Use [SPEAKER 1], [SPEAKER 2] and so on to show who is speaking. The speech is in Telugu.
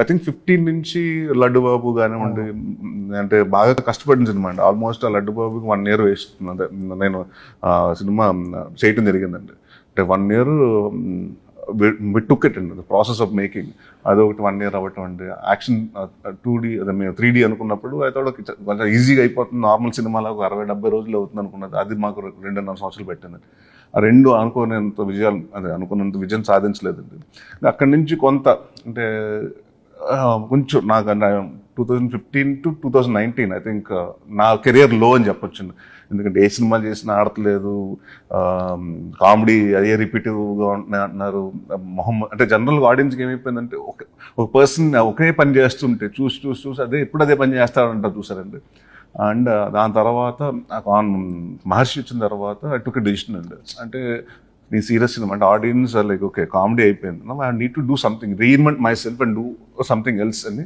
[SPEAKER 1] ఐ థింక్ ఫిఫ్టీన్ నుంచి లడ్డు బాబు కానివ్వండి అంటే బాగా కష్టపడిన సినిమా అండి. ఆల్మోస్ట్ ఆ లడ్డు బాబుకి వన్ ఇయర్ వేస్ట్ నేను ఆ సినిమా చేయటం జరిగిందండి. అంటే వన్ ఇయర్ టుక్ ఇట్ అండి ప్రాసెస్ ఆఫ్ మేకింగ్ అదొకటి వన్ ఇయర్ అవ్వటం అండి. యాక్షన్ టూ డీ అదే మేము త్రీ డీ అనుకున్నప్పుడు అయితే కొంచెం ఈజీగా అయిపోతుంది. నార్మల్ సినిమాలో ఒక అరవై డెబ్బై రోజులు అవుతుంది అనుకున్నది. అది మాకు రెండున్నర సంవత్సరాలు పెట్టిందండి ఆ రెండు అనుకునేంత విజయాలు అదే అనుకున్నంత విజయం సాధించలేదండి. అక్కడి నుంచి కొంత అంటే కొంచెం నాకు two thousand fifteen to two thousand nineteen I think నా కెరియర్లో అని చెప్పొచ్చు ఎందుకంటే ఏ సినిమా చేసినా ఆడట్లేదు కామెడీ అదే రిపీటివ్గా అంటున్నారు మొహం అంటే జనరల్ ఆడియన్స్కి ఏమైపోయిందంటే ఒక ఒక పర్సన్ ఒకే పని చేస్తుంటే చూసి చూసి చూసి అదే ఎప్పుడు అదే పని చేస్తాడంటారు చూసారండి. అండ్ దాని తర్వాత నాకు ఆన్ మహర్షి వచ్చిన తర్వాత ఐ టుక్ డిసిషన్ అండి. అంటే నీ సీరియస్ సినిమా అంటే ఆడియన్స్ లైక్ ఓకే కామెడీ అయిపోయింది. I need to do something reinvent myself and do something else అని